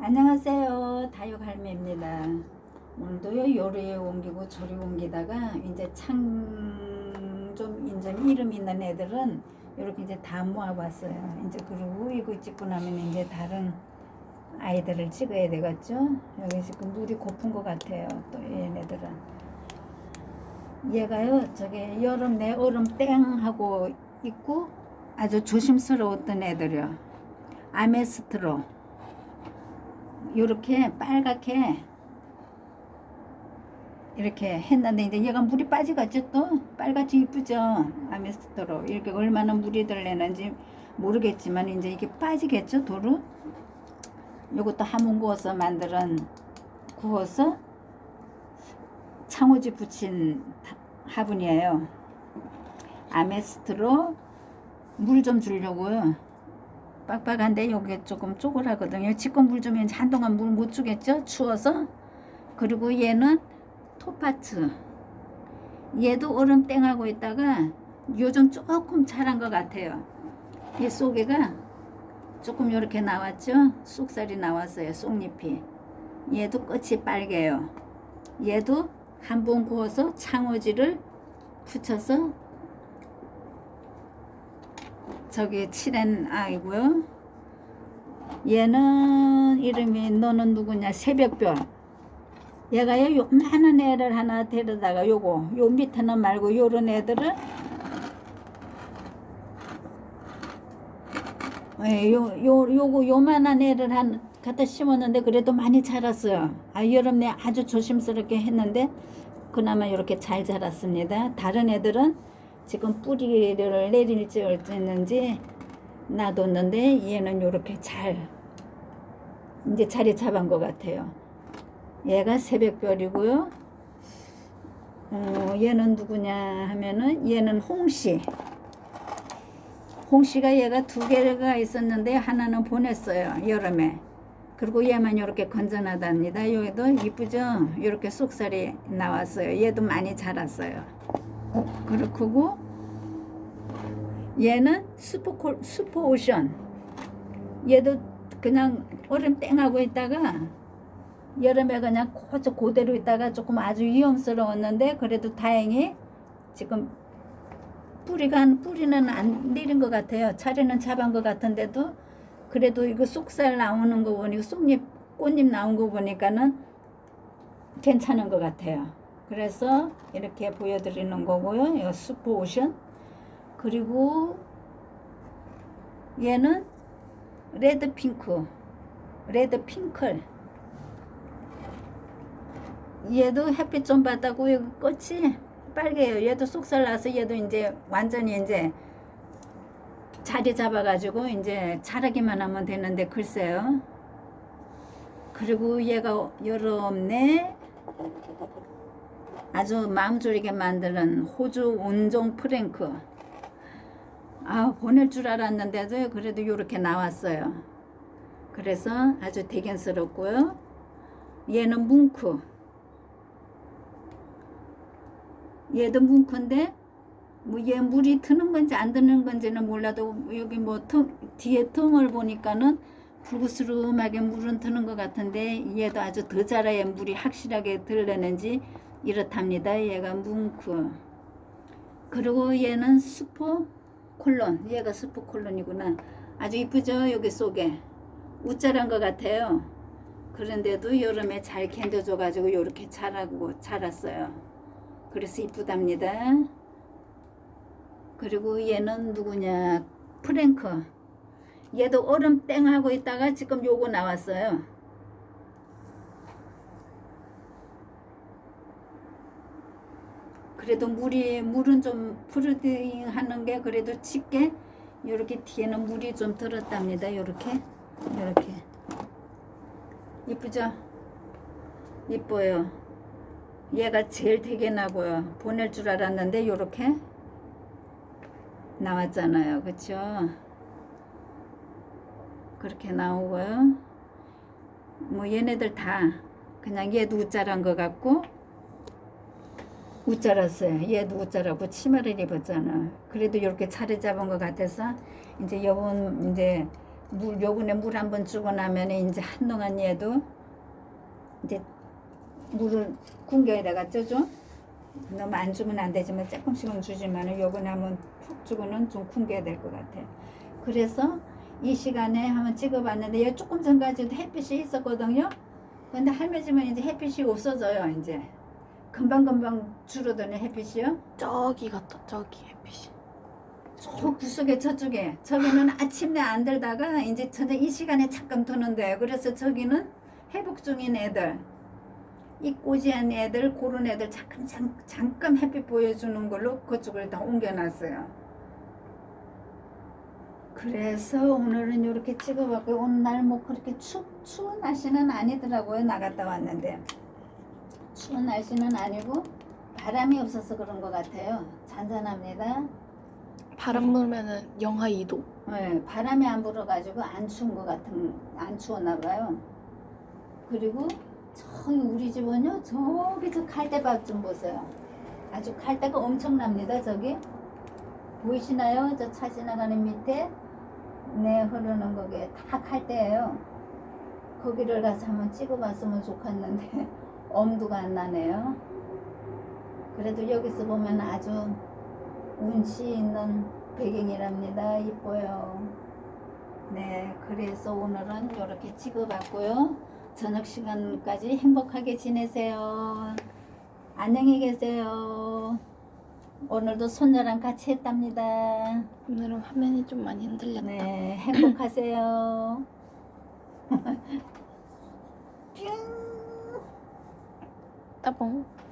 안녕하세요. 다육할매입니다. 오늘도요 요리 옮기고 조리 옮기다가 이제 창좀 이제 이름 있는 애들은 이렇게 이제 다 모아봤어요. 이제 그리고 이거 찍고 나면 이제 다른 아이들을 찍어야 되겠죠. 여기 지금 물이 고픈 것 같아요. 또 얘네들은 얘가요 저기 여름 내 얼음 땡 하고 있고 아주 조심스러웠던 애들이요. 아메스트로 요렇게 빨갛게 이렇게 했는데 이제 얘가 물이 빠지겠죠 또 빨갛지 이쁘죠? 아메스토로. 이렇게 얼마나 물이 들래는지 모르겠지만 이제 이게 빠지겠죠 도로? 요것도 화분 구워서 만들은 구워서 창호지 붙인 다- 화분이에요. 아메스트로 물 좀 주려고요 빡빡한데 여기 조금 쪼그라거든요. 지금 물 주면 한동안 물 못 주겠죠? 추워서. 그리고 얘는 토파츠. 얘도 얼음 땡하고 있다가 요즘 조금 자란 것 같아요. 이 속에가 조금 이렇게 나왔죠? 쑥살이 나왔어요. 쑥잎이. 얘도 끝이 빨개요. 얘도 한 번 구워서 창호지를 붙여서 저기 칠한 아이고요. 얘는 이름이 너는 누구냐 새벽별. 얘가요 요만한 애를 하나 데려다가 요거 요 밑에는 말고 요런 애들을 예, 요, 요, 요거 요만한 애를 한 갖다 심었는데 그래도 많이 자랐어요. 아, 여름 내 아주 조심스럽게 했는데 그나마 이렇게 잘 자랐습니다. 다른 애들은 지금 뿌리를 내릴지 어쨌는지 놔뒀는데 얘는 이렇게 잘 이제 자리 잡은 것 같아요. 얘가 새벽별이고요. 어, 얘는 누구냐 하면은 얘는 홍시. 홍시가 얘가 두 개가 있었는데 하나는 보냈어요 여름에. 그리고 얘만 이렇게 건전하답니다. 여기도 이쁘죠? 이렇게 쏙살이 나왔어요. 얘도 많이 자랐어요. 그렇고 얘는 슈퍼콜 슈퍼오션 얘도 그냥 얼음 땡하고 있다가 여름에 그냥 고저 그대로 있다가 조금 아주 위험스러웠는데 그래도 다행히 지금 뿌리가 한- 뿌리는 안 내린 것 같아요 자리는 잡은 것 같은데도 그래도 이거 쑥살 나오는 거 보니까 쑥잎 꽃잎 나온 거 보니까는 괜찮은 것 같아요 그래서 이렇게 보여드리는 거고요. 이거 슈퍼 오션. 그리고 얘는 레드 핑크. 레드 핑클. 얘도 햇빛 좀 받다고 이거 꽃이 빨개요. 얘도 쏙살 나서 얘도 이제 완전히 이제 자리 잡아가지고 이제 자라기만 하면 되는데 글쎄요. 그리고 얘가 여름 내 아주 마음 졸이게 만드는 호주 온종 프랭크. 아, 보낼 줄 알았는데도 그래도 이렇게 나왔어요. 그래서 아주 대견스럽고요. 얘는 뭉크. 얘도 뭉크인데 뭐 얘 물이 드는 건지 안 드는 건지는 몰라도 여기 뭐 틈, 뒤에 틈을 보니까는 불구스름하게 물은 드는 것 같은데 얘도 아주 더 자라야 물이 확실하게 들려는지 이렇답니다. 얘가 뭉크. 그리고 얘는 스포 콜론. 얘가 스포 콜론이구나. 아주 이쁘죠? 여기 속에. 우짜란 것 같아요. 그런데도 여름에 잘 견뎌줘 가지고 이렇게 자라고 자랐어요. 그래서 이쁘답니다. 그리고 얘는 누구냐? 프랭크. 얘도 얼음 땡 하고 있다가 지금 요거 나왔어요. 그래도 물이 물은 좀 푸르딩 하는 게 그래도 짙게 이렇게 뒤에는 물이 좀 들었답니다. 이렇게 이렇게 이쁘죠? 이뻐요. 얘가 제일 되게 나고요. 보낼 줄 알았는데 이렇게 나왔잖아요. 그렇죠? 그렇게 나오고요. 뭐 얘네들 다 그냥 얘도 우짜란 것 같고 우짜랐어요. 얘도 우짜라고 치마를 입었잖아. 그래도 이렇게 차례 잡은 것 같아서 이제 여분 이제 물 요번에 물 한 번 주고 나면 이제 한동안 얘도 이제 물을 궁겨에다가 쪄줘. 너무 안 주면 안 되지만 조금씩은 주지만 요번에 한번 푹 주고는 좀 궁겨야 될 것 같아. 그래서 이 시간에 한번 찍어봤는데 얘 조금 전까지도 햇빛이 있었거든요. 근데 할매 집은 이제 햇빛이 없어져요 이제. 금방금방 줄어드는 햇빛이요. 저기 갔다 저기 햇빛이 저 구석에 저쪽에 저기는 아침에 안 들다가 이제 저녁 이 시간에 잠깐 도는데 그래서 저기는 회복 중인 애들 이 꼬지한 애들 그런 애들 잠깐 잠, 잠깐 햇빛 보여주는 걸로 그쪽으로 다 옮겨놨어요. 그래서 오늘은 이렇게 찍어봤고 오늘 날 뭐 그렇게 추, 추운 날씨는 아니더라고요 나갔다 왔는데 추운 날씨는 아니고 바람이 없어서 그런 것 같아요 잔잔합니다. 바람 불면은 영하 2도 네, 바람이 안 불어가지고 안 추운 것 같은 안 추웠나 봐요. 그리고 저기 우리 집은요 저기 저 칼대밭 좀 보세요. 아주 칼대가 엄청납니다 저기 보이시나요? 저 차 지나가는 밑에 네 흐르는 거게 다 칼대예요. 거기를 가서 한번 찍어봤으면 좋겠는데 엄두가 안 나네요. 그래도 여기서 보면 아주 운치 있는 배경이랍니다. 이뻐요. 네, 그래서 오늘은 이렇게 찍어봤고요. 저녁 시간까지 행복하게 지내세요. 안녕히 계세요. 오늘도 손녀랑 같이 했답니다. 오늘은 화면이 좀 많이 흔들렸다 네, 행복하세요. tá bom.